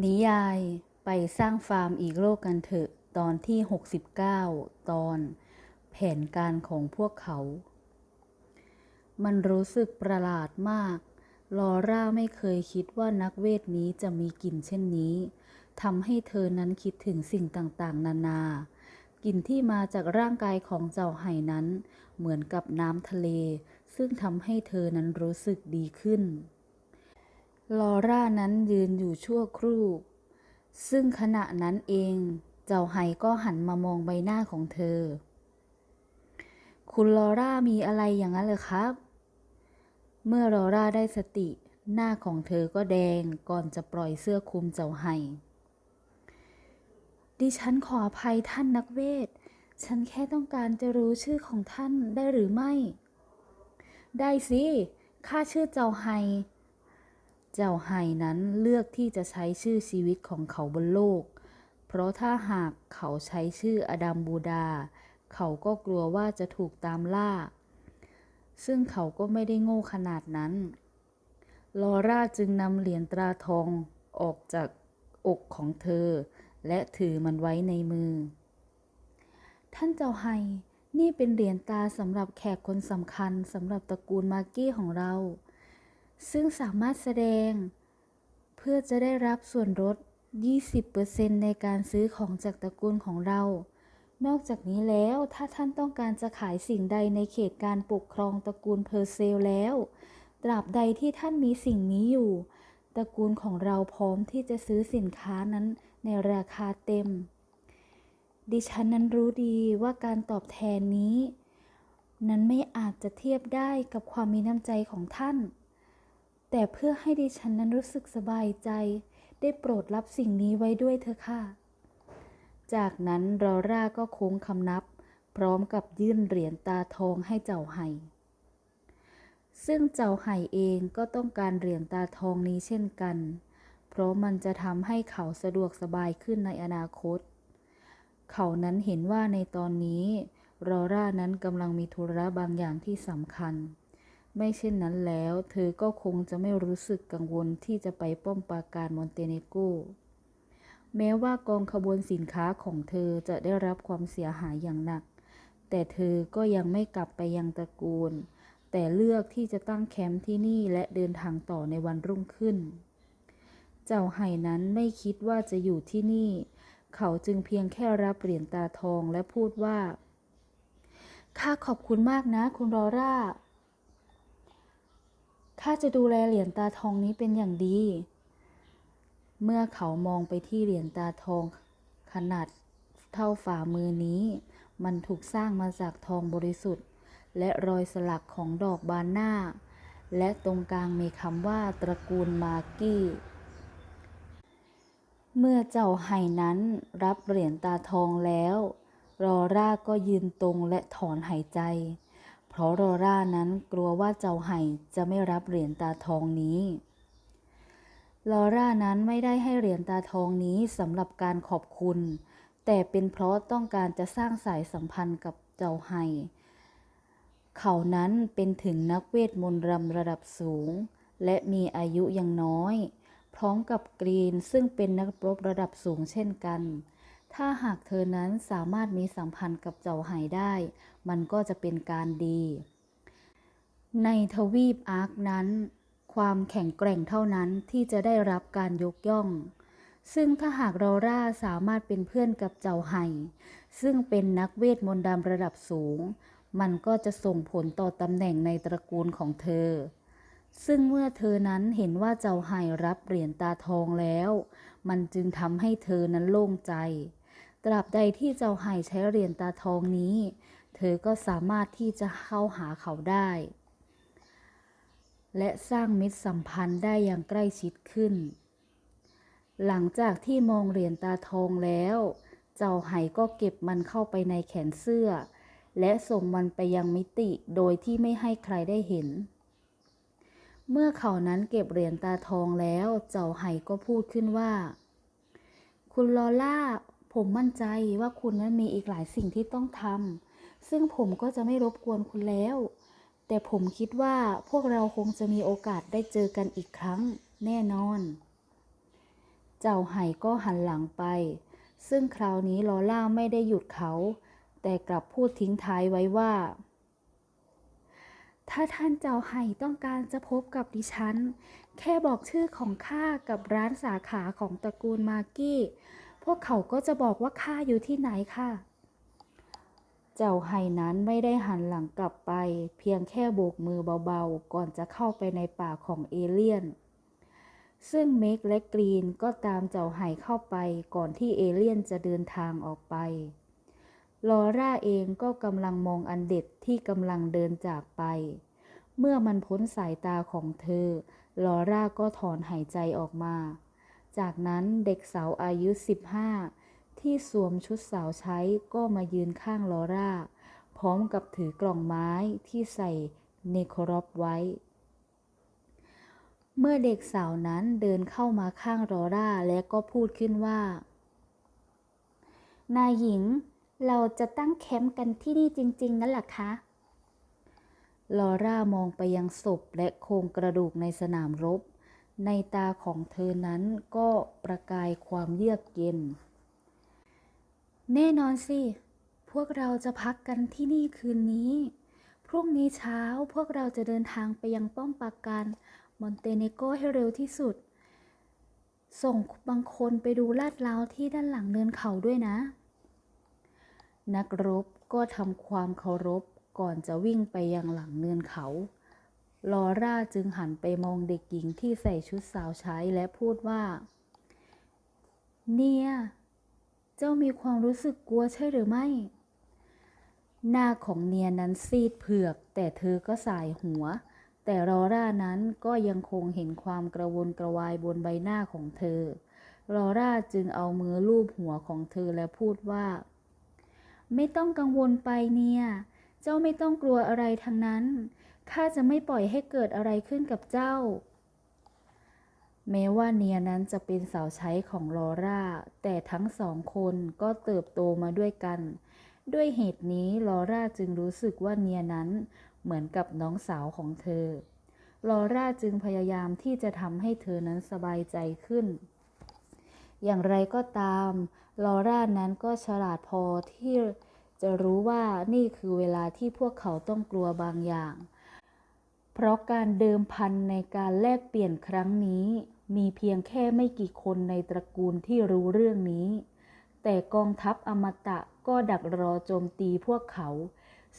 นิยายไปสร้างฟาร์มอีกโลกกันเถอะ ตอนที่ 69 ตอน แผนการของพวกเขา มันรู้สึกประหลาดมาก ลอร่าไม่เคยคิดว่านักเวทนี้จะมีกลิ่นเช่นนี้ทำให้เธอนั้นคิดถึงสิ่งต่างๆ นานากลิ่นที่มาจากร่างกายของเจ้าไห่นั้น เหมือนกับน้ำทะเล ซึ่งทำให้เธอนั้นรู้สึกดีขึ้น ลอร่านั้นยืนอยู่ชั่วครู่ ซึ่งขณะนั้นเอง เจ้าไห่ก็หันมามองใบหน้าของเธอ คุณลอร่ามีอะไรอย่างนั้นเลยครับ เมื่อลอร่าได้สติ หน้าของเธอก็แดงก่อนจะปล่อยเสื้อคลุมเจ้าไห่ดิฉันขออภัยท่านนักเวท ฉันแค่ต้องการจะรู้ชื่อของท่านได้หรือไม่ ได้สิ ข้าชื่อเจ้าไฮ เจ้าไฮนั้นเลือกที่จะใช้ชื่อชีวิตของเขาบนโลก เพราะถ้าหากเขาใช้ชื่ออดัมบูดา เขาก็กลัวว่าจะถูกตามล่า ซึ่งเขาก็ไม่ได้โง่ขนาดนั้น ลอร่าจึงนำเหรียญตราทองออกจากอกของเธอ และถือมันไว้ในมือ ท่านเจ้าไฮ นี่เป็นเหรียญตาสำหรับแขกคนสำคัญสำหรับตระกูลมาร์กี้ของเรา ซึ่งสามารถแสดง เพื่อจะได้รับส่วนลด 20%ในการซื้อของจากตระกูลของเรา นอกจากนี้แล้วถ้าท่านต้องการจะขายสิ่งใดในเขตการปกครองตระกูลเพอร์เซลแล้ว ตราบใดที่ท่านมีสิ่งนี้อยู่ ตระกูลของเราพร้อมที่จะซื้อสินค้านั้นในราคาเต็ม ดิฉันนั้นรู้ดีว่าการตอบแทนนี้ นั้นไม่อาจจะเทียบได้กับความมีน้ำใจของท่าน แต่เพื่อให้ดิฉันนั้นรู้สึกสบายใจ ได้โปรดรับสิ่งนี้ไว้ด้วยเถอะค่ะ จากนั้นรอร่าก็โค้งคำนับ พร้อมกับยื่นเหรียญตาทองให้เจ้าไห่ซึ่งเจ้าไห่เองก็ต้องการเหรียญตาทองนี้เช่นกัน เพราะมันจะทำให้เขาสะดวกสบายขึ้นในอนาคต เขานั้นเห็นว่าในตอนนี้รอร่านั้นกำลังมีธุระบางอย่างที่สำคัญ ไม่เช่นนั้นแล้ว เธอก็คงจะไม่รู้สึกกังวลที่จะไปป้อมปราการมอนเตเนโกแม้ว่ากองขบวนสินค้าของเธอจะได้รับความเสียหายอย่างหนัก แต่เธอก็ยังไม่กลับไปยังตระกูล แต่เลือกที่จะตั้งแคมป์ที่นี่และเดินทางต่อในวันรุ่งขึ้น เจ้าไห่นั้นไม่คิดว่าจะอยู่ที่นี่ เขาจึงเพียงแค่รับเหรียญตาทองและพูดว่า ข้าขอบคุณมากนะคุณรอร่าข้า จะดูแลเหรียญตาทองนี้เป็นอย่างดี เมื่อเขามองไปที่เหรียญตาทองขนาดเท่าฝ่ามือนี้ มันถูกสร้างมาจากทองบริสุทธิ์ และรอยสลักของดอกบานหน้า และตรงกลางมีคำว่าตระกูลมากี้ เมื่อเจ้าไห่นั้นรับเหรียญตาทองแล้ว รอร่าก็ยืนตรงและถอนหายใจ เพราะรอร่านั้นกลัวว่าเจ้าไห่จะไม่รับเหรียญตาทองนี้ลอร่านั้นไม่ได้ให้เหรียญตาทองนี้สำหรับการขอบคุณ แต่เป็นเพราะต้องการจะสร้างสายสัมพันธ์กับเจ้าไห่เขานั้นเป็นถึงนักเวทมนต์รำระดับสูง และมีอายุยังน้อย พร้อมกับกรีนซึ่งเป็นนักรบระดับสูงเช่นกัน ถ้าหากเธอนั้นสามารถมีสัมพันธ์กับเจ้าไห่ได้ มันก็จะเป็นการดี ในทวีปอาร์คนั้น ความแข็งแกร่งเท่านั้นที่จะได้รับการยกย่อง ซึ่งถ้าหากเราร่าสามารถเป็นเพื่อนกับเจ้าไห่ซึ่งเป็นนักเวทมนต์ดำระดับสูง มันก็จะส่งผลต่อตำแหน่งในตระกูลของเธอ ซึ่งเมื่อเธอนั้นเห็นว่าเจ้าไห่รับเหรียญตาทองแล้ว มันจึงทำให้เธอนั้นโล่งใจ ตราบใดที่เจ้าไห่ใช้เหรียญตาทองนี้ เธอก็สามารถที่จะเข้าหาเขาได้ และสร้างมิตรสัมพันธ์ได้อย่างใกล้ชิดขึ้น หลังจากที่มองเหรียญตาทองแล้ว เจ้าไห่ก็เก็บมันเข้าไปในแขนเสื้อ และส่งมันไปยังมิติโดยที่ไม่ให้ใครได้เห็น เมื่อเขานั้นเก็บเหรียญตาทองแล้ว เจ้าไห่ก็พูดขึ้นว่าคุณลอล่า ผมมั่นใจว่าคุณนั้นมีอีกหลายสิ่งที่ต้องทำซึ่งผมก็จะไม่รบกวนคุณแล้ว แต่ผมคิดว่าพวกเราคงจะมีโอกาสได้เจอกันอีกครั้งแน่นอน เจ้าไห่ก็หันหลังไป ซึ่งคราวนี้ลอล่าไม่ได้หยุดเขา แต่กลับพูดทิ้งท้ายไว้ว่า ถ้าท่านเจ้าไห่ต้องการจะพบกับดิฉัน แค่บอกชื่อของข้ากับร้านสาขาของตระกูลมากี้ พวกเขาก็จะบอกว่าข้าอยู่ที่ไหนค่ะ เจ้าไห่นั้นไม่ได้หันหลังกลับไป เพียงแค่โบกมือเบาๆ ก่อนจะเข้าไปในป่าของเอเลี่ยน ซึ่งเมกและกรีนก็ตามเจ้าไห่เข้าไปก่อนที่เอเลี่ยนจะเดินทางออกไป ลอร่าเองก็กำลังมองอันเด็ดที่กำลังเดินจากไป เมื่อมันพ้นสายตาของเธอ ลอร่าก็ถอนหายใจออกมา จากนั้นเด็กสาวอายุ 15 ที่สวมชุดสาวใช้ก็มายืนข้างลอร่า พร้อมกับถือกล่องไม้ที่ใส่เนโครอปไว้ เมื่อเด็กสาวนั้นเดินเข้ามาข้างลอร่าและก็พูดขึ้นว่า นายหญิง เราจะตั้งแคมป์กันที่นี่จริง ๆ นั่นแหละคะลอร่ามองไปยังศพและโครงกระดูกในสนามรบ ในตาของเธอนั้นก็ประกายความเยือกเย็น แน่นอนสิ พวกเราจะพักกันที่นี่คืนนี้ พรุ่งนี้เช้าพวกเราจะเดินทางไปยังป้อมปราการมอนเตเนโกให้เร็วที่สุด ส่งบางคนไปดูลาดเลาที่ด้านหลังเนินเขาด้วยนะ นักรบก็ทำความเคารพก่อนจะวิ่งไปยังหลังเนินเขา ลอร่าจึงหันไปมองเด็กหญิงที่ใส่ชุดสาวใช้และพูดว่า เนียเจ้ามีความรู้สึกกลัวใช่หรือไม่ หน้าของเนียนั้นซีดเผือก แต่เธอก็สายหัว แต่ลอร่านั้นก็ยังคงเห็นความกระวนกระวายบนใบหน้าของเธอลอร่าจึงเอามือลูบหัวของเธอและพูดว่า ไม่ต้องกังวลไปเนี่ย เจ้าไม่ต้องกลัวอะไรทั้งนั้น ข้าจะไม่ปล่อยให้เกิดอะไรขึ้นกับเจ้า แม้ว่าเนียนั้นจะเป็นสาวใช้ของลอร่า แต่ทั้งสองคนก็เติบโตมาด้วยกัน ด้วยเหตุนี้ลอร่าจึงรู้สึกว่าเนียนั้นเหมือนกับน้องสาวของเธอ ลอร่าจึงพยายามที่จะทำให้เธอนั้นสบายใจขึ้น อย่างไรก็ตาม ลอร่านั้นก็ฉลาดพอที่จะรู้ว่านี่คือเวลาที่พวกเขาต้องกลัวบางอย่าง เพราะการเดิมพันในการแลกเปลี่ยนครั้งนี้ มีเพียงแค่ไม่กี่คนในตระกูลที่รู้เรื่องนี้ แต่กองทัพอมตะก็ดักรอโจมตีพวกเขา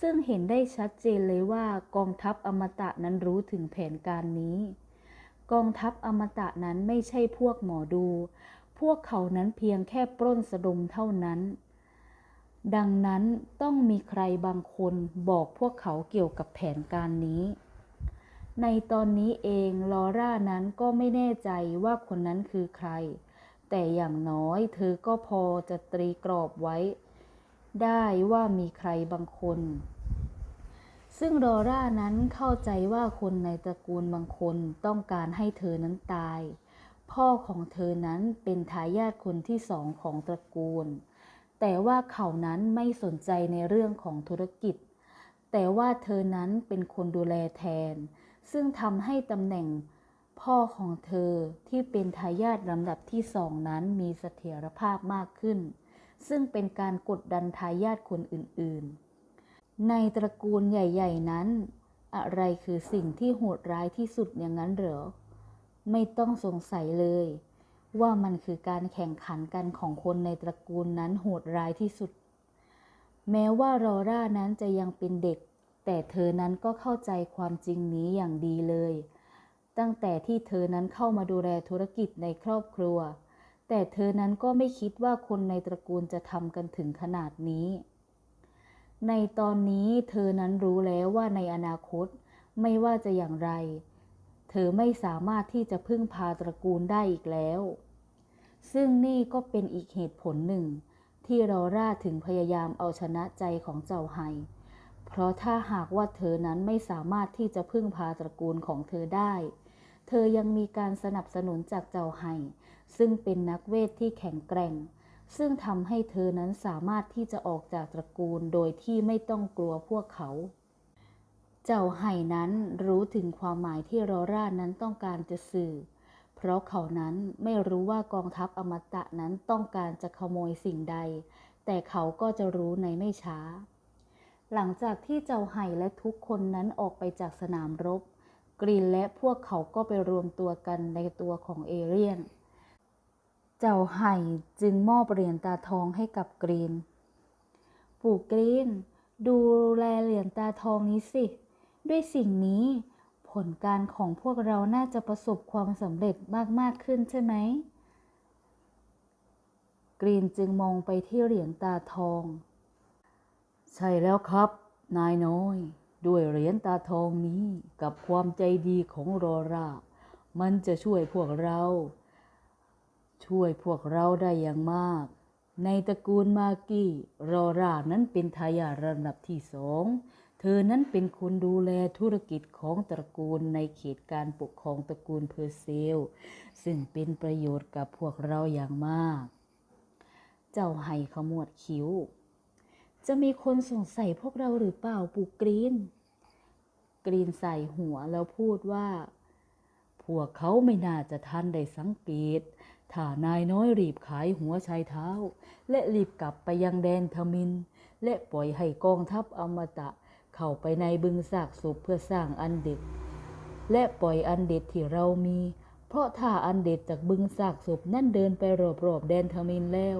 ซึ่งเห็นได้ชัดเจนเลยว่ากองทัพอมตะนั้นรู้ถึงแผนการนี้ กองทัพอมตะนั้นไม่ใช่พวกหมอดู พวกเขานั้นเพียงแค่ปล้นสะดมเท่านั้นดังนั้นต้องมีใครบางคนบอกพวกเขาเกี่ยวกับแผนการนี้ ในตอนนี้เองลอร่านั้นก็ไม่แน่ใจว่าคนนั้นคือใคร แต่อย่างน้อยเธอก็พอจะตรีกรอบไว้ ได้ว่ามีใครบางคน ซึ่งลอร่านั้นเข้าใจว่าคนในตระกูลบางคนต้องการให้เธอนั้นตาย พ่อของเธอนั้นเป็นทายาทคนที่สองของตระกูล แต่ว่าเขานั้นไม่สนใจในเรื่องของธุรกิจ แต่ว่าเธอนั้นเป็นคนดูแลแทน ซึ่งทำให้ตำแหน่งพ่อของเธอที่เป็นทายาทลำดับที่สองนั้นมีเสถียรภาพมากขึ้น ซึ่งเป็นการกดดันทายาทคนอื่นๆ ในตระกูลใหญ่ ๆ นั้น อะไรคือสิ่งที่โหดร้ายที่สุดอย่างนั้นเหรอ ไม่ต้องสงสัยเลย ว่ามันคือการแข่งขันกันของคนในตระกูลนั้นโหดร้ายที่สุด แม้ว่ารอร่านั้นจะยังเป็นเด็ก แต่เธอนั้นก็เข้าใจความจริงนี้อย่างดีเลย ตั้งแต่ที่เธอนั้นเข้ามาดูแลธุรกิจในครอบครัว แต่เธอนั้นก็ไม่คิดว่าคนในตระกูลจะทำกันถึงขนาดนี้ ในตอนนี้เธอนั้นรู้แล้วว่าในอนาคตไม่ว่าจะอย่างไร เธอไม่สามารถที่จะพึ่งพาตระกูลได้อีกแล้ว ซึ่งนี่ก็เป็นอีกเหตุผลหนึ่ง ที่รอร่าถึงพยายามเอาชนะใจของเจ้าไฮ เพราะถ้าหากว่าเธอนั้นไม่สามารถที่จะพึ่งพาตระกูลของเธอได้ เธอยังมีการสนับสนุนจากเจ้าไฮซึ่งเป็นนักเวทที่แข็งแกร่ง ซึ่งทำให้เธอนั้นสามารถที่จะออกจากตระกูลโดยที่ไม่ต้องกลัวพวกเขา เจ้าไห่นั้นรู้ถึงความหมายที่รอร่านั้นต้องการจะสื่อ เพเพราะเขานั้นไม่รู้ว่ากองทัพอมตะนั้นต้องการจะขโมยสิ่งใด แต่เขาก็จะรู้ในไม่ช้า หลังจากที่เจ้าไห่และทุกคนนั้นออกไปจากสนามรบ กรีนและพวกเขาก็ไปรวมตัวกันในตัวของเอเรียน เจ้าไห่จึงมอบเหรียญตาทองให้กับกรีน ปู่กรีน ดูแลเหรียญตาทองนี้สิ ด้วยสิ่งนี้ ผลการของพวกเราน่าจะประสบความสำเร็จมาก ๆ ขึ้นใช่ไหม กรีนจึงมองไปที่เหรียญตาทอง ใช่แล้วครับ นายน้อย ด้วยเหรียญตาทองนี้กับความใจดีของโรรา มันจะช่วยพวกเรา ช่วยพวกเราได้อย่างมาก ในตระกูลมากี้โรรานั้นเป็นทายาทระดับที่สองเธอนั้นเป็นคนดูแลธุรกิจของตระกูลในเขตการปกครองตระกูลเพอร์เซล ซึ่งเป็นประโยชน์กับพวกเราอย่างมาก เจ้าไห่ขมวดคิ้ว จะมีคนสงสัยพวกเราหรือเปล่าปูกรีน กรีนใส่หัวแล้วพูดว่า พวกเขาไม่น่าจะทันได้สังเกต ถ้านายน้อยรีบขายหัวชายเท้า และรีบกลับไปยังแดนทมิน และปล่อยให้กองทัพอมตะ เข้าไปในบึงซากศพเพื่อสร้างอันเด็ดและปล่อยอันเด็ดที่เรามี เพราะถ้าอันเด็ดจากบึงซากศพนั่นเดินไปรอบๆแดนทมินแล้ว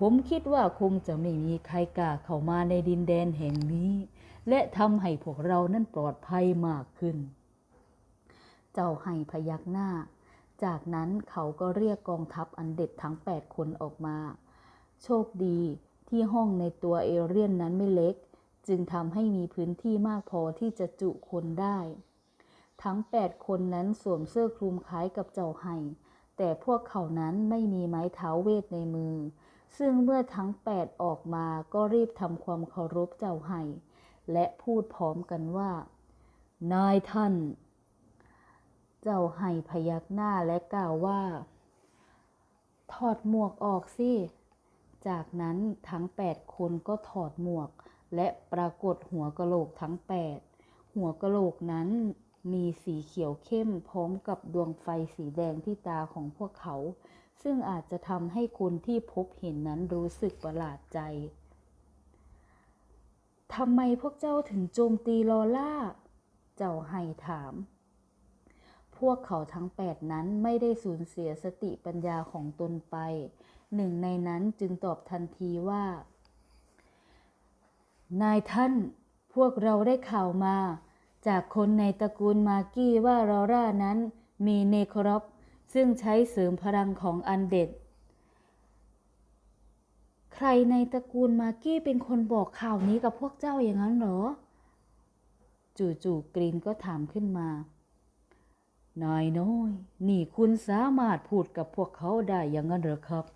ผมคิดว่าคงจะไม่มีใครกล้าเข้ามาในดินแดนแห่งนี้ และทำให้พวกเรานั้นปลอดภัยมากขึ้น เจ้าไห่พยักหน้า จากนั้นเขาก็เรียกกองทัพอันเด็ดทั้ง8คนออกมา โชคดีที่ห้องในตัวเอเรียนนั้นไม่เล็ก จึงทำให้มีพื้นที่มากพอที่จะจุคนได้ ทั้ง8คนนั้นสวมเสื้อคลุมคล้ายกับเจ้าไห่แต่พวกเขานั้นไม่มีไม้เท้าเวทในมือ ซึ่งเมื่อทั้ง8ออกมาก็รีบทำความเคารพเจ้าไห่และพูดพร้อมกันว่า นายท่าน เจ้าไห่พยักหน้าและกล่าวว่า ถอดหมวกออกสิ จากนั้นทั้ง8คนก็ถอดหมวก และปรากฏหัวกะโหลกทั้ง8หัวกะโหลกนั้นมีสีเขียวเข้มพร้อมกับดวงไฟสีแดงที่ตาของพวกเขา ซึ่งอาจจะทำให้คนที่พบเห็นนั้นรู้สึกประหลาดใจทำไมพวกเจ้าถึงโจมตีลอล่า เจ้าไห่ถาม พวกเขาทั้งแปดนั้นไม่ได้สูญเสียสติปัญญาของตนไป หนึ่งในนั้นจึงตอบทันทีว่า นายท่าน พวกเราได้ข่าวมา จากคนในตระกูลมากี้ว่าลอร่านั้นมีเนโครอป ซึ่งใช้เสริมพลังของอันเด็ด ใครในตระกูลมากี้เป็นคนบอกข่าวนี้กับพวกเจ้าอย่างนั้นเหรอ จู่ๆกรีนก็ถามขึ้นมานายน้อย นี่คุณสามารถพูดกับพวกเขาได้อย่างนั้นเหรอครับ